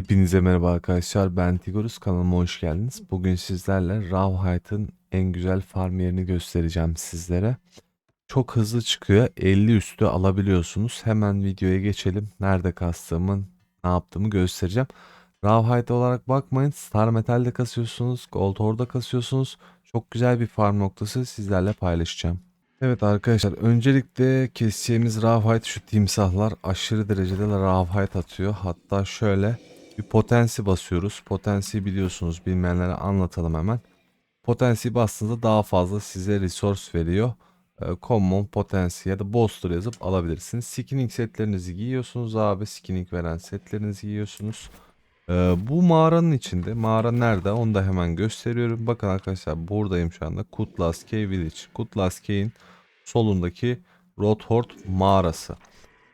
Hepinize merhaba arkadaşlar. Ben Tigorus. Kanalıma hoş geldiniz. Bugün sizlerle Rawhide'ın en güzel farm yerini göstereceğim sizlere. Çok hızlı çıkıyor. 50 üstü alabiliyorsunuz. Hemen videoya geçelim. Nerede kastığımı, ne yaptığımı göstereceğim. Rawhide olarak bakmayın. Star Metal'de kasıyorsunuz. Gold Ore'da kasıyorsunuz. Çok güzel bir farm noktası sizlerle paylaşacağım. Evet arkadaşlar öncelikle keseceğimiz Rawhide şu timsahlar aşırı derecede Rawhide atıyor. Hatta şöyle bir potensi basıyoruz. Potensi biliyorsunuz bilmeyenlere anlatalım hemen. Potensi bastığınızda daha fazla size resource veriyor. Ee, common, potensi ya da booster yazıp alabilirsiniz. Skinning setlerinizi giyiyorsunuz abi. Skinning veren setlerinizi giyiyorsunuz. Ee, bu mağaranın içinde. Mağara nerede onu da hemen gösteriyorum. Bakın arkadaşlar buradayım şu anda. Kutlas Cave Village. Kutlas Cave'in solundaki Rothort mağarası.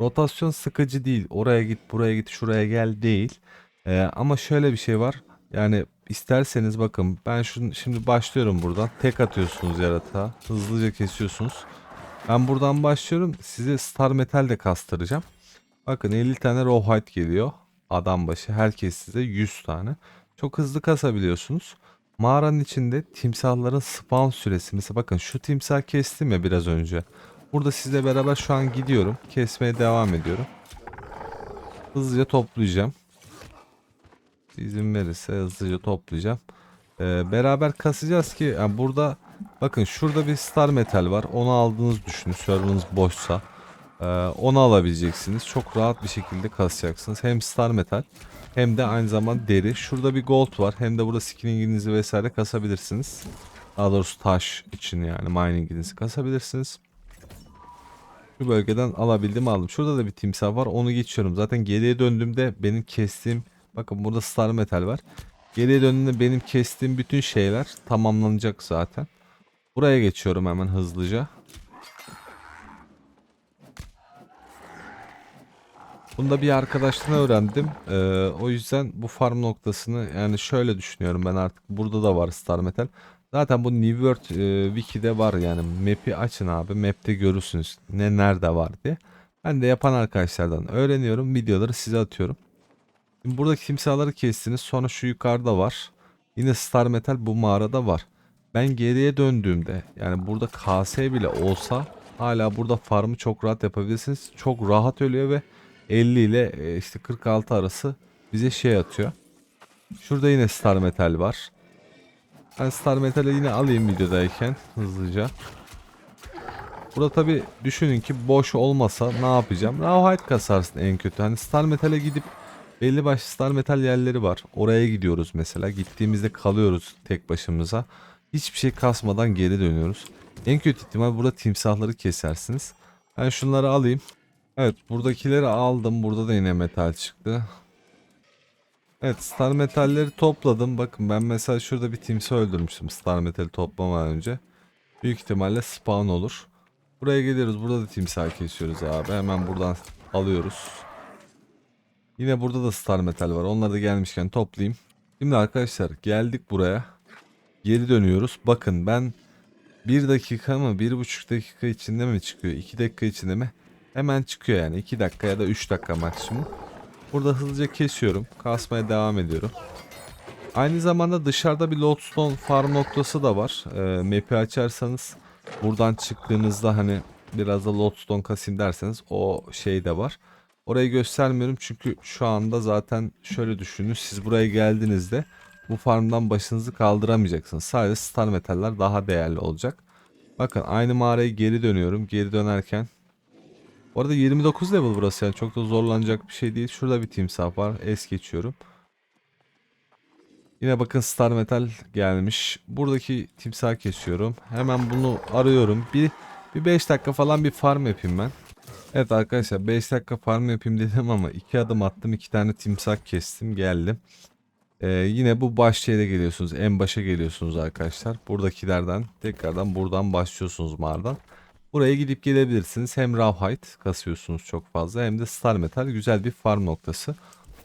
Rotasyon sıkıcı değil. Oraya git, buraya git, şuraya gel değil. Ee, ama şöyle bir şey var. Yani isterseniz bakın ben şunu şimdi başlıyorum buradan. Tek atıyorsunuz yaratığa. Hızlıca kesiyorsunuz. Ben buradan başlıyorum. Size Star Metal de kastıracağım. Bakın 50 tane Rawhide geliyor. Adam başı. Herkes size 100 tane. Çok hızlı kasabiliyorsunuz. Mağaranın içinde timsahların spawn süresi. Mesela bakın şu timsah kestim ya biraz önce. Burada sizle beraber şu an gidiyorum. Kesmeye devam ediyorum. Hızlıca toplayacağım. İzin verirse hızlıca toplayacağım. Ee, beraber kasacağız ki yani burada bakın şurada bir star metal var. Onu aldığınızı düşünün. Server'ınız boşsa. Ee, onu alabileceksiniz. Çok rahat bir şekilde kasacaksınız. Hem star metal hem de aynı zamanda deri. Şurada bir gold var. Hem de burada skinninginizi vesaire kasabilirsiniz. Daha doğrusu taş için yani mininginizi kasabilirsiniz. Şu bölgeden alabildim aldım. Şurada da bir timsah var. Onu geçiyorum. Zaten geriye döndüğümde benim kestiğim bakın burada star metal var. Geriye döndüğümde benim kestiğim bütün şeyler tamamlanacak zaten. Buraya geçiyorum hemen hızlıca. Bunu da bir arkadaştan öğrendim. Ee, o yüzden bu farm noktasını yani şöyle düşünüyorum ben artık burada da var Star Metal. Zaten bu New World e, Wiki'de var yani map'i açın abi map'te görürsünüz ne nerede var diye. Ben de yapan arkadaşlardan öğreniyorum videoları size atıyorum. Şimdi buradaki timsahları kestiniz sonra şu yukarıda var. Yine Star Metal bu mağarada var. Ben geriye döndüğümde yani burada KS bile olsa hala burada farmı çok rahat yapabilirsiniz. Çok rahat ölüyor ve 50 ile e, işte 46 arası bize şey atıyor. Şurada yine Star Metal var. Ben Star Metal'i yine alayım videodayken hızlıca. Burada tabi düşünün ki boş olmasa ne yapacağım? Rawhide kasarsın en kötü. Hani Star Metal'e gidip belli başlı Star Metal yerleri var. Oraya gidiyoruz mesela. Gittiğimizde kalıyoruz tek başımıza. Hiçbir şey kasmadan geri dönüyoruz. En kötü ihtimal burada timsahları kesersiniz. Ben şunları alayım. Evet buradakileri aldım. Burada da yine metal çıktı. Evet star metalleri topladım. Bakın ben mesela şurada bir timsah öldürmüştüm star metali toplamadan önce. Büyük ihtimalle spawn olur. Buraya geliyoruz. Burada da timsah kesiyoruz abi. Hemen buradan alıyoruz. Yine burada da star metal var. Onları da gelmişken toplayayım. Şimdi arkadaşlar geldik buraya. Geri dönüyoruz. Bakın ben bir dakika mı bir buçuk dakika içinde mi çıkıyor? iki dakika içinde mi? Hemen çıkıyor yani 2 dakika ya da 3 dakika maksimum. Burada hızlıca kesiyorum. Kasmaya devam ediyorum. Aynı zamanda dışarıda bir lodestone farm noktası da var. E, map'i açarsanız buradan çıktığınızda hani biraz da lodestone kasayım derseniz o şey de var. Orayı göstermiyorum çünkü şu anda zaten şöyle düşünün. Siz buraya geldiğinizde bu farmdan başınızı kaldıramayacaksınız. Sadece star metaller daha değerli olacak. Bakın aynı mağaraya geri dönüyorum. Geri dönerken bu arada 29 level burası yani çok da zorlanacak bir şey değil. Şurada bir timsah var. Es geçiyorum. Yine bakın Star Metal gelmiş. Buradaki timsah kesiyorum. Hemen bunu arıyorum. Bir bir 5 dakika falan bir farm yapayım ben. Evet arkadaşlar 5 dakika farm yapayım dedim ama 2 adım attım. 2 tane timsah kestim geldim. Ee, yine bu baş şeyde geliyorsunuz. En başa geliyorsunuz arkadaşlar. Buradakilerden tekrardan buradan başlıyorsunuz mağaradan. Buraya gidip gelebilirsiniz. Hem Rawhide kasıyorsunuz çok fazla hem de Star Metal güzel bir farm noktası.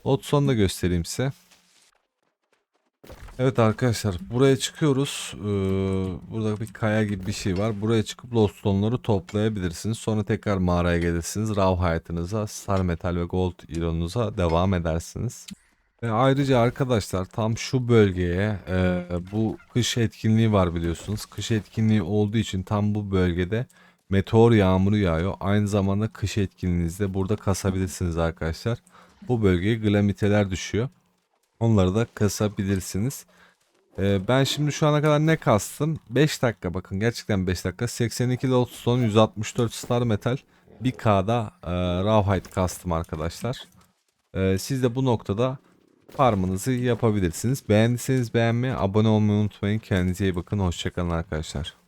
Lotson'u da göstereyim size. Evet arkadaşlar buraya çıkıyoruz. Ee, burada bir kaya gibi bir şey var. Buraya çıkıp Lodstone'ları toplayabilirsiniz. Sonra tekrar mağaraya gelirsiniz. Rawhide'ınıza, Star Metal ve Gold ironunuza devam edersiniz. Ve ayrıca arkadaşlar tam şu bölgeye e, bu kış etkinliği var biliyorsunuz. Kış etkinliği olduğu için tam bu bölgede meteor yağmuru yağıyor. Aynı zamanda kış etkinliğinizde burada kasabilirsiniz arkadaşlar. Bu bölgeye glamiteler düşüyor. Onları da kasabilirsiniz. E, ben şimdi şu ana kadar ne kastım? 5 dakika bakın gerçekten 5 dakika. 82 Lodestone 164 Star Metal 1K'da e, Rawhide kastım arkadaşlar. E, siz de bu noktada farmınızı yapabilirsiniz. Beğendiyseniz beğenmeyi, abone olmayı unutmayın. Kendinize iyi bakın. Hoşçakalın arkadaşlar.